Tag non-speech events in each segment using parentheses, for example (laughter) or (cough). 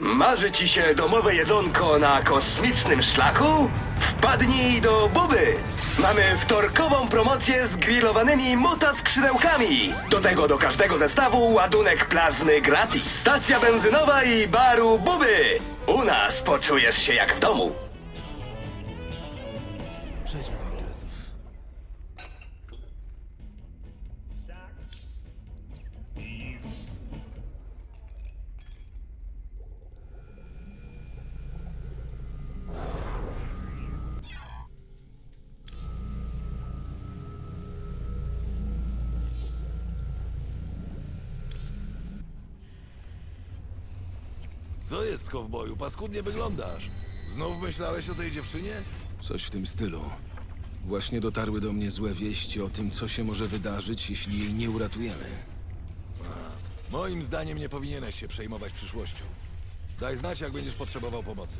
Marzy ci się domowe jedzonko na kosmicznym szlaku? Wpadnij do Buby! Mamy wtorkową promocję z grillowanymi muta skrzydełkami. Do tego do każdego zestawu ładunek plazmy gratis. Stacja benzynowa i baru Buby. U nas poczujesz się jak w domu. Kowboju? Paskudnie wyglądasz. Znów myślałeś o tej dziewczynie? Coś w tym stylu. Właśnie dotarły do mnie złe wieści o tym, co się może wydarzyć, jeśli jej nie uratujemy. Moim zdaniem nie powinieneś się przejmować przyszłością. Daj znać, jak będziesz potrzebował pomocy.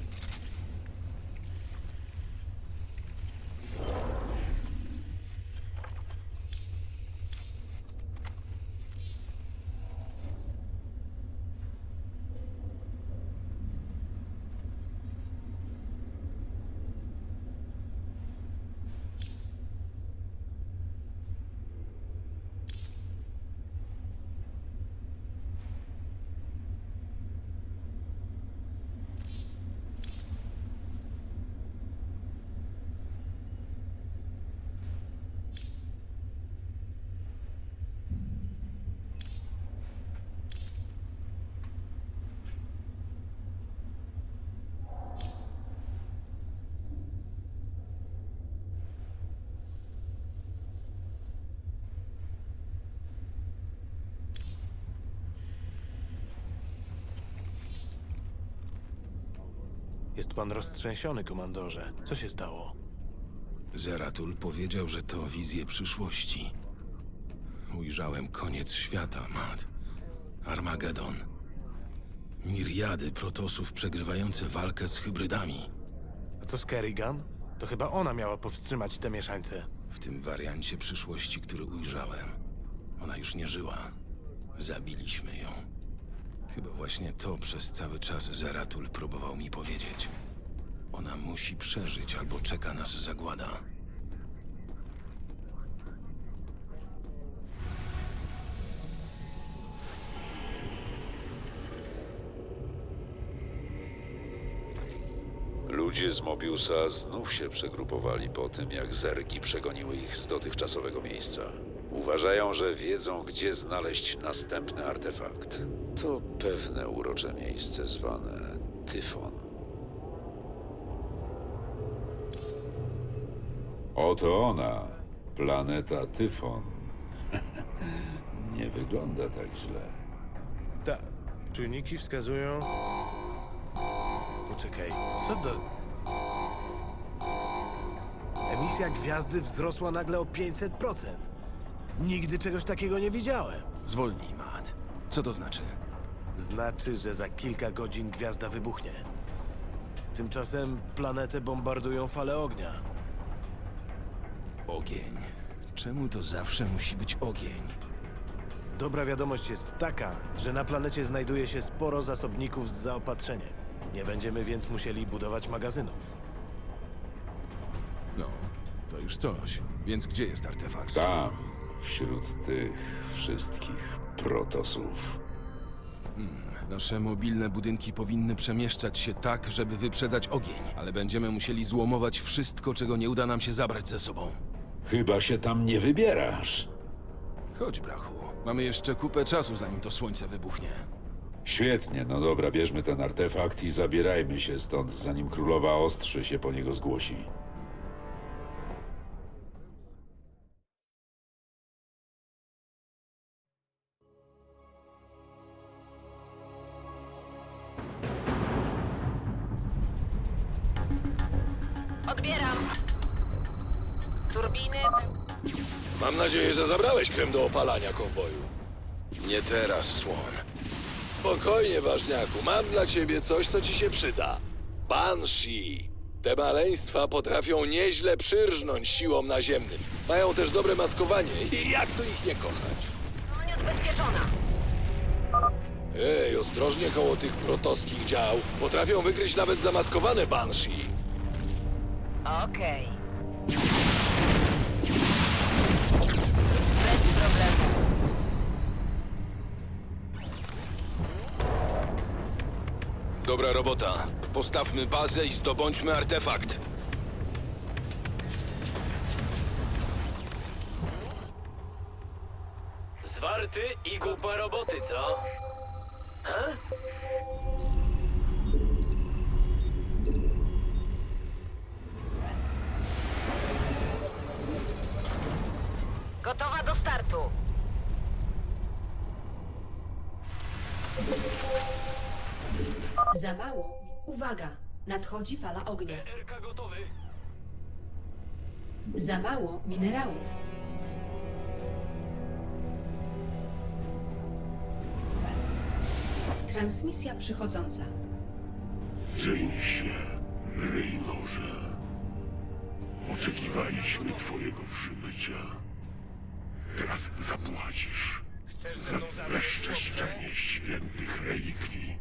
Jest pan roztrzęsiony, komandorze. Co się stało? Zeratul powiedział, że to wizje przyszłości. Ujrzałem koniec świata, Matt. Armagedon. Miriady protosów przegrywające walkę z hybrydami. A co z Kerrigan? To chyba ona miała powstrzymać te mieszańce. W tym wariancie przyszłości, który ujrzałem. Ona już nie żyła. Zabiliśmy ją. Chyba właśnie to przez cały czas Zeratul próbował mi powiedzieć. Ona musi przeżyć, albo czeka nas zagłada. Ludzie z Mobiusa znów się przegrupowali po tym, jak zergi przegoniły ich z dotychczasowego miejsca. Uważają, że wiedzą, gdzie znaleźć następny artefakt. To pewne urocze miejsce zwane Tyfon. Oto ona, planeta Tyfon. (laughs) Nie wygląda tak źle. Ta. Czujniki wskazują. Poczekaj, co do. Emisja gwiazdy wzrosła nagle o 500%. Nigdy czegoś takiego nie widziałem. Zwolnij, Matt. Co to znaczy? Znaczy, że za kilka godzin gwiazda wybuchnie. Tymczasem planetę bombardują fale ognia. Ogień. Czemu to zawsze musi być ogień? Dobra wiadomość jest taka, że na planecie znajduje się sporo zasobników z zaopatrzeniem. Nie będziemy więc musieli budować magazynów. No, to już coś. Więc gdzie jest artefakt? Tam, wśród tych wszystkich protosów. Nasze mobilne budynki powinny przemieszczać się tak, żeby wyprzedać ogień, ale będziemy musieli złomować wszystko, czego nie uda nam się zabrać ze sobą. Chyba się tam nie wybierasz. Chodź, brachu. Mamy jeszcze kupę czasu, zanim to słońce wybuchnie. Świetnie, no dobra, bierzmy ten artefakt i zabierajmy się stąd, zanim królowa ostrzy się po niego zgłosi. Opalania, kowboju. Nie teraz, słon. Spokojnie, ważniaku. Mam dla ciebie coś, co ci się przyda. Banshee. Te maleństwa potrafią nieźle przyrżnąć siłom naziemnym. Mają też dobre maskowanie i jak tu ich nie kochać? Broń odbezpieczona. Ej, ostrożnie koło tych protoskich dział. Potrafią wykryć nawet zamaskowane Banshee. Okej. Problemu. Dobra robota. Postawmy bazę i zdobądźmy artefakt. Zwarty i kupa roboty, co? Ha? Gotowa do startu. Za mało. Uwaga! Nadchodzi fala ognia. RK gotowy. Za mało minerałów. Transmisja przychodząca. Jamesie, Reynorze, oczekiwaliśmy twojego przybycia. Teraz zapłacisz za zbezczeszczenie świętych relikwii.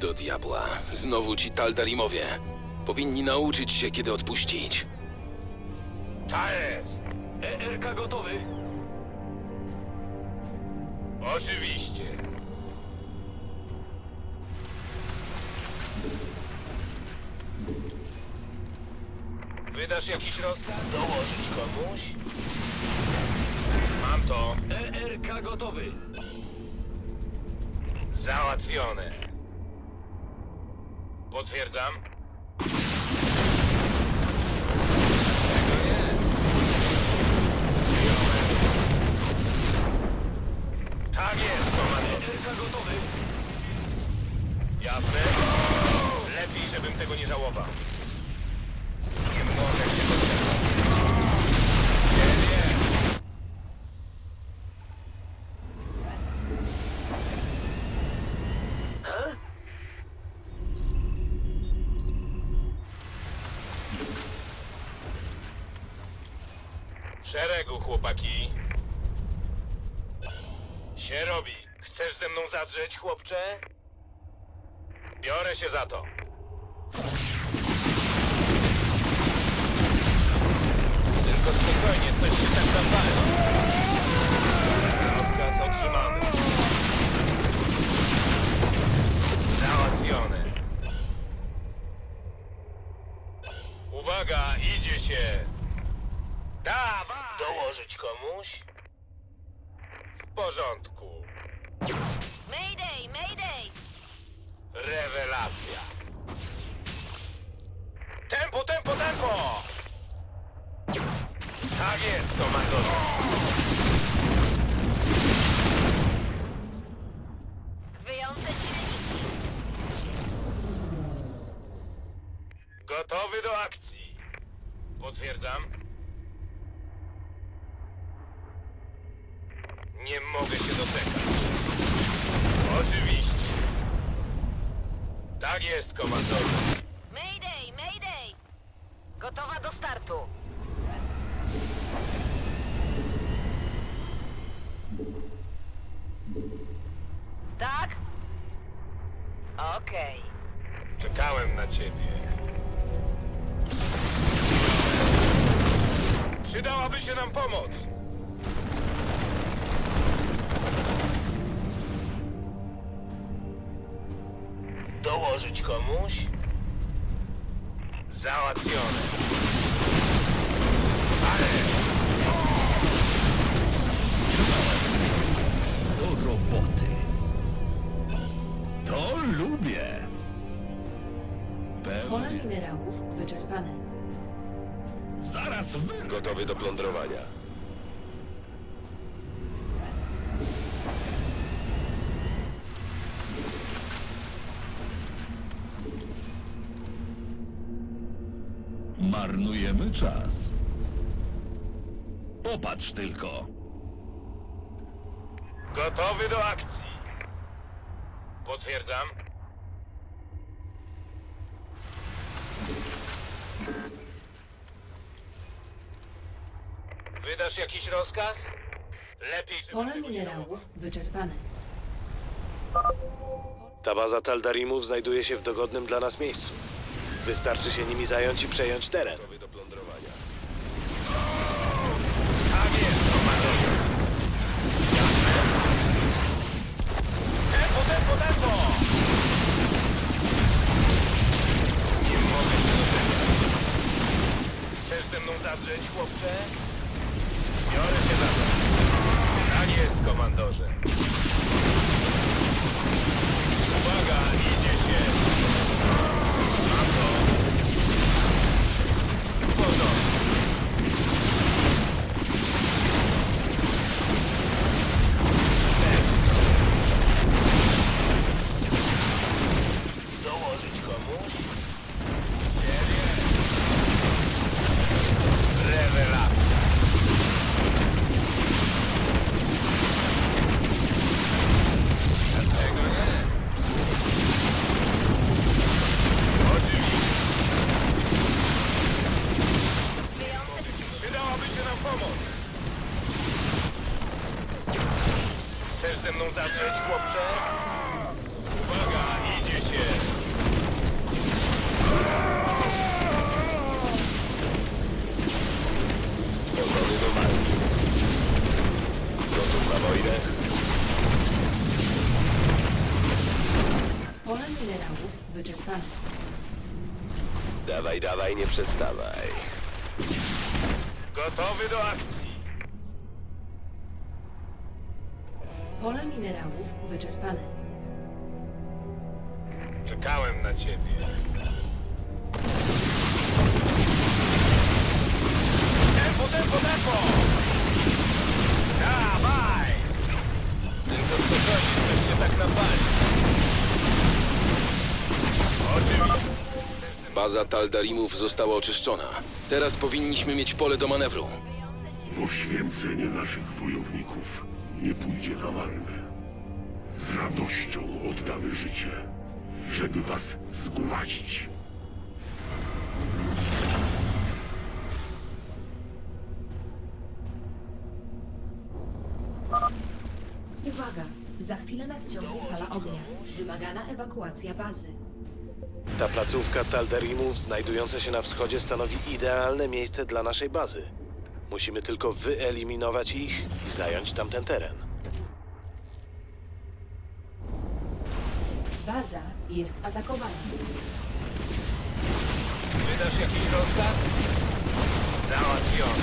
Do diabła. Znowu ci Taldarimowie. Powinni nauczyć się, kiedy odpuścić. Ta jest. ERK gotowy. Oczywiście. Wydasz jakiś rozkaz? Dołożyć komuś? Gotowy. Załatwione. Potwierdzam. Tak jest, komandor. Elka gotowy. Jasne. Lepiej, żebym tego nie żałował. Chłopaki. Się robi. Chcesz ze mną zadrzeć, chłopcze? Biorę się za to. Tylko spokojnie, coś się tak zapali. Rozkaz otrzymany. Załatwione. Uwaga, idzie się. Dawaj! Dołożyć komuś? W porządku. Mayday, mayday. Rewelacja. Tempo, tempo, tempo! Tak jest, komandorze. Wyjące silniki. Gotowy do akcji. Potwierdzam. Nie mogę się doczekać. Oczywiście. Tak jest, komandorze. Mayday, mayday. Gotowa do startu. Tak? Okej. Czekałem na ciebie. Przydałaby się nam pomoc. Dołożyć komuś? Załatwione. Ale... Do roboty. To lubię. Pole Pewnie. minerałów wyczerpane. Zaraz wy... Gotowy do plądrowania. Popatrz tylko. Gotowy do akcji. Potwierdzam. Wydasz jakiś rozkaz? Lepiej, żebym Pole tego nie żałował. minerałów wyczerpane. Ta baza Taldarimów znajduje się w dogodnym dla nas miejscu. Wystarczy się nimi zająć i przejąć teren. Tempo, tempo! Nie mogę się doczekać. Chcesz ze mną zadrzeć, chłopcze? Biorę się za to. Tak komandorze. Uwaga, idzie się. Mam to. Porządku. Dawaj, nie przestawaj. Gotowy do akcji. Pole minerałów wyczerpane. Czekałem na ciebie. Tempo, tempo, tempo! Dawaj! Tylko spokojnie, coś się tak napali. Oczywiście. Baza Taldarimów została oczyszczona. Teraz powinniśmy mieć pole do manewru. Poświęcenie naszych wojowników nie pójdzie na marne. Z radością oddamy życie, żeby was zgładzić. Uwaga! Za chwilę nadciągnie fala ognia. Wymagana ewakuacja bazy. Ta placówka Taldarimów znajdująca się na wschodzie stanowi idealne miejsce dla naszej bazy. Musimy tylko wyeliminować ich i zająć tamten teren. Baza jest atakowana. Wydasz jakiś rozkaz? Załatwiony.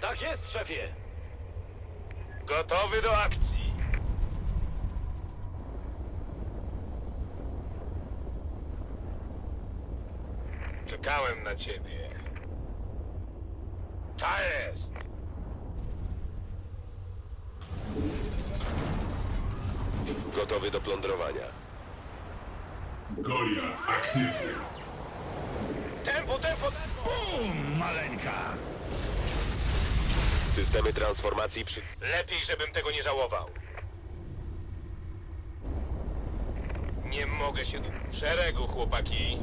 Tak jest, szefie. Gotowy do akcji. Czekałem na ciebie. Ta jest! Gotowy do plądrowania. Goliat aktywny. Tempo, tempo, tempo! Bum, maleńka! Systemy transformacji przy... Lepiej, żebym tego nie żałował. Nie mogę się... szeregu, chłopaki.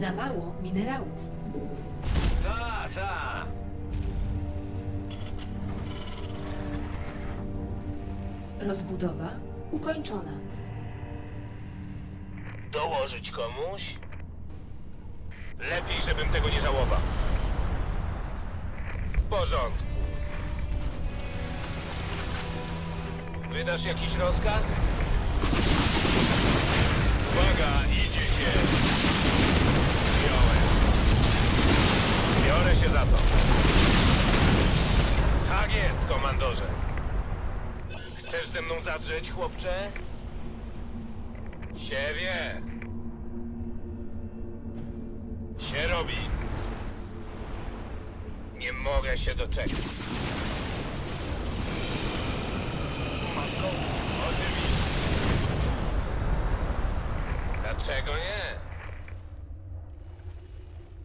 Za mało minerałów. Ta, ta. Rozbudowa ukończona. Dołożyć komuś? Lepiej, żebym tego nie żałował. W porządku. Wydasz jakiś rozkaz? Uwaga, idzie się! Biorę się za to. Tak jest, komandorze. Chcesz ze mną zadrzeć, chłopcze? Się wie. Się robi. Nie mogę się doczekać. Matko. Dlaczego nie?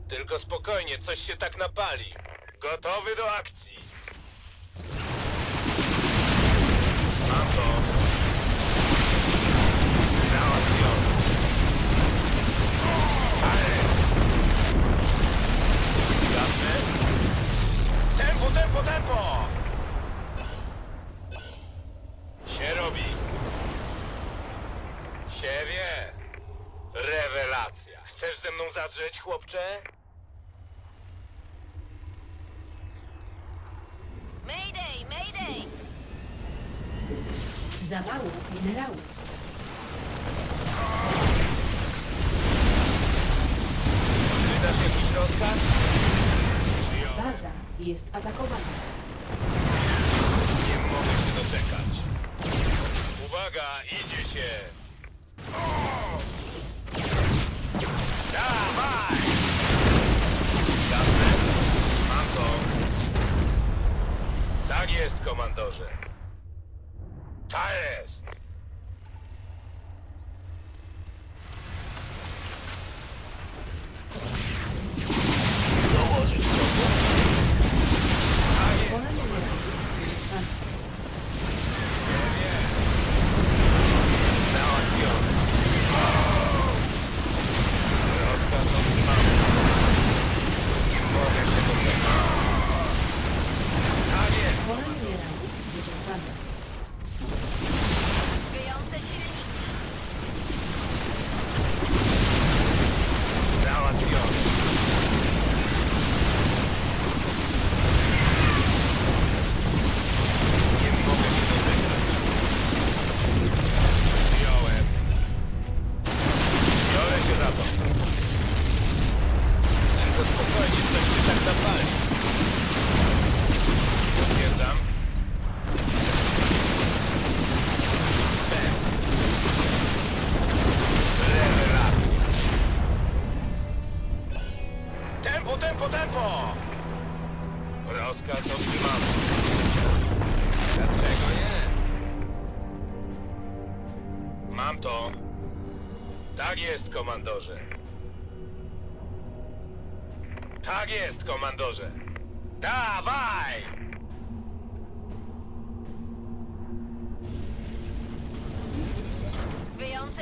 Tylko spokojnie, coś się tak napali. Gotowy do akcji. odrzeć, chłopcze? Mayday, mayday! Zawału minerałów jest, komandorze. Ta!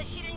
the shooter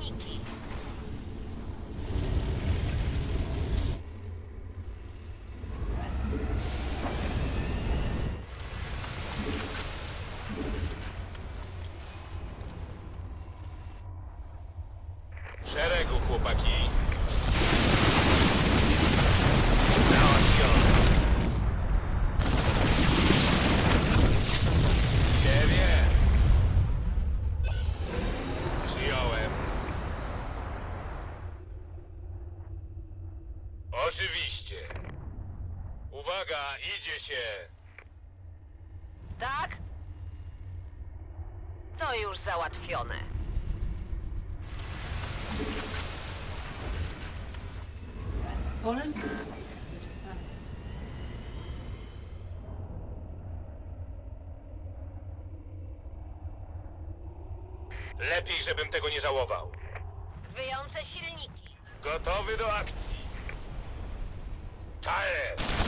trafione. Polem? Lepiej, żebym tego nie żałował. Wyjące silniki. Gotowy do akcji. Taler!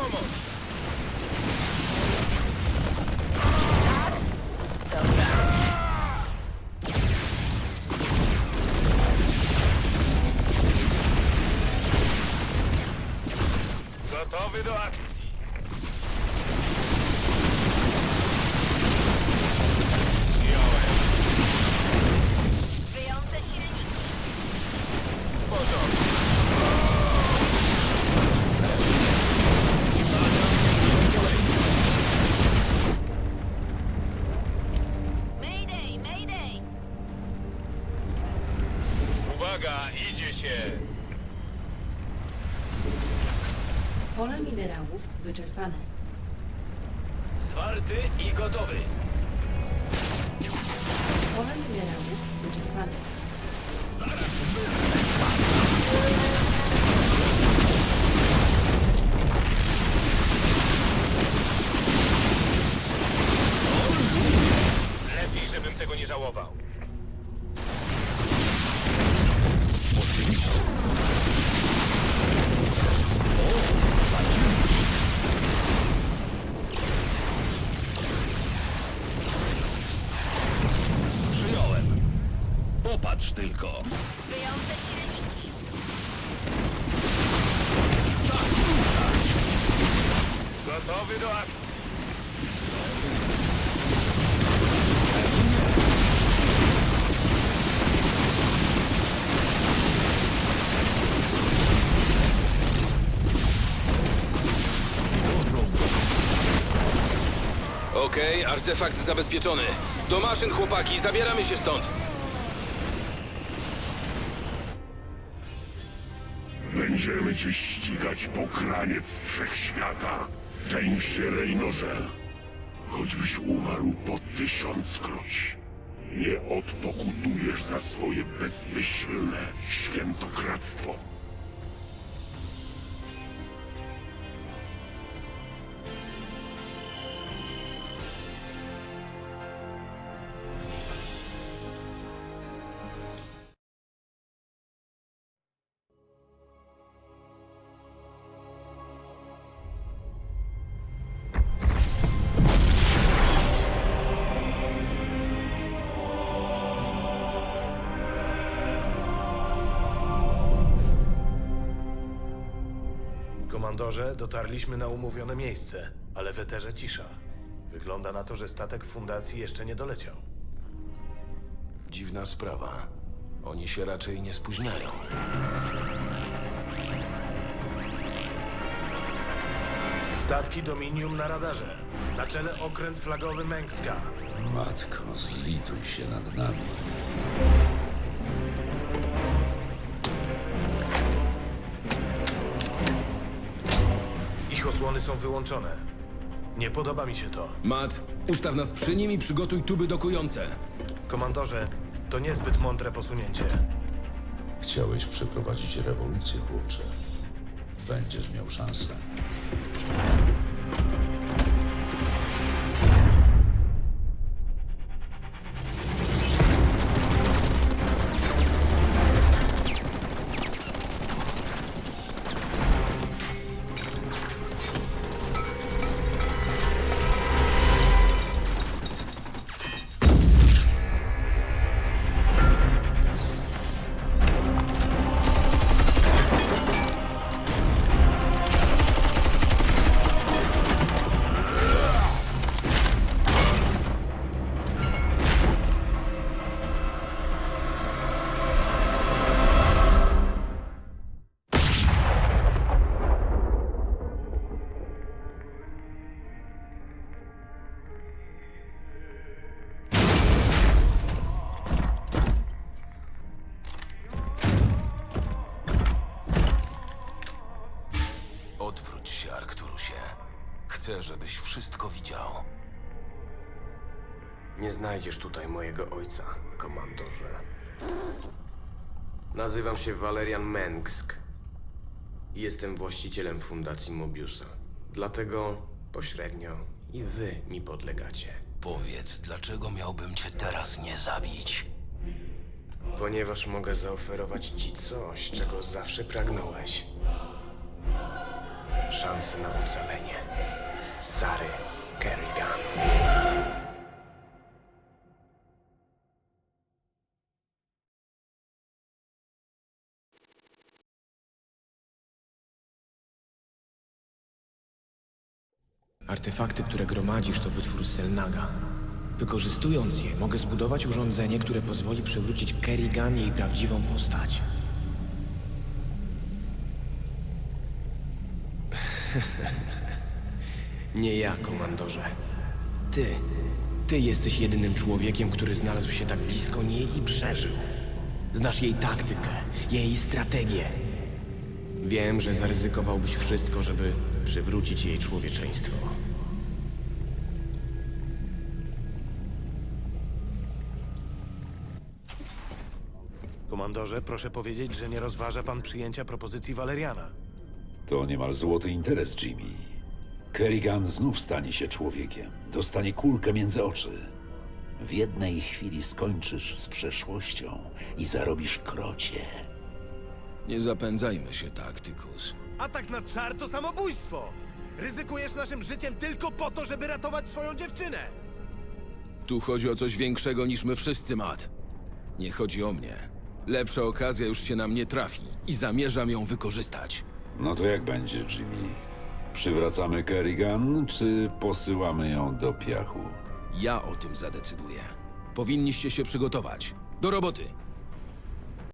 Pomóc. Wyczerpane. Tylko. Silniki. Gotowy do akcji. Okej, artefakt zabezpieczony. Do maszyn, chłopaki, zabieramy się stąd. Będziemy cię ścigać po kraniec wszechświata, Jamesie Reynorze. Choćbyś umarł po tysiąckroć, nie odpokutujesz za swoje bezmyślne świętokradztwo. Komandorze, dotarliśmy na umówione miejsce, ale w eterze cisza. Wygląda na to, że statek fundacji jeszcze nie doleciał. Dziwna sprawa. Oni się raczej nie spóźniają. Statki Dominium na radarze. Na czele okręt flagowy Mengska. Matko, zlituj się nad nami. Osłony są wyłączone. Nie podoba mi się to. Matt, ustaw nas przy nim i przygotuj tuby dokujące. Komandorze, to niezbyt mądre posunięcie. Chciałeś przeprowadzić rewolucję, chłopcze. Będziesz miał szansę. Wszystko widział. Nie znajdziesz tutaj mojego ojca, komandorze. Nazywam się Valerian Mengsk. i Jestem właścicielem fundacji Mobiusa. Dlatego pośrednio i wy mi podlegacie. Powiedz, dlaczego miałbym cię teraz nie zabić? Ponieważ mogę zaoferować ci coś, czego zawsze pragnąłeś. szansę na ocalenie. Sary Kerrigan. Artefakty, które gromadzisz, to wytwór Selnaga. Wykorzystując je, mogę zbudować urządzenie, które pozwoli przywrócić Kerrigan jej prawdziwą postać. (laughs) Nie ja, komandorze. Ty. Ty jesteś jedynym człowiekiem, który znalazł się tak blisko niej i przeżył. Znasz jej taktykę, jej strategię. Wiem, że zaryzykowałbyś wszystko, żeby przywrócić jej człowieczeństwo. Komandorze, proszę powiedzieć, że nie rozważa pan przyjęcia propozycji Valeriana. To niemal złoty interes, Jimmy. Kerrigan znów stanie się człowiekiem. Dostanie kulkę między oczy. W jednej chwili skończysz z przeszłością i zarobisz krocie. Nie zapędzajmy się tak, Tykus. Atak na czar to samobójstwo! Ryzykujesz naszym życiem tylko po to, żeby ratować swoją dziewczynę! Tu chodzi o coś większego niż my wszyscy, Matt. Nie chodzi o mnie. Lepsza okazja już się nam nie trafi i zamierzam ją wykorzystać. No to jak będzie, Jimmy? Przywracamy Kerrigan, czy posyłamy ją do piachu? Ja o tym zadecyduję. Powinniście się przygotować. Do roboty!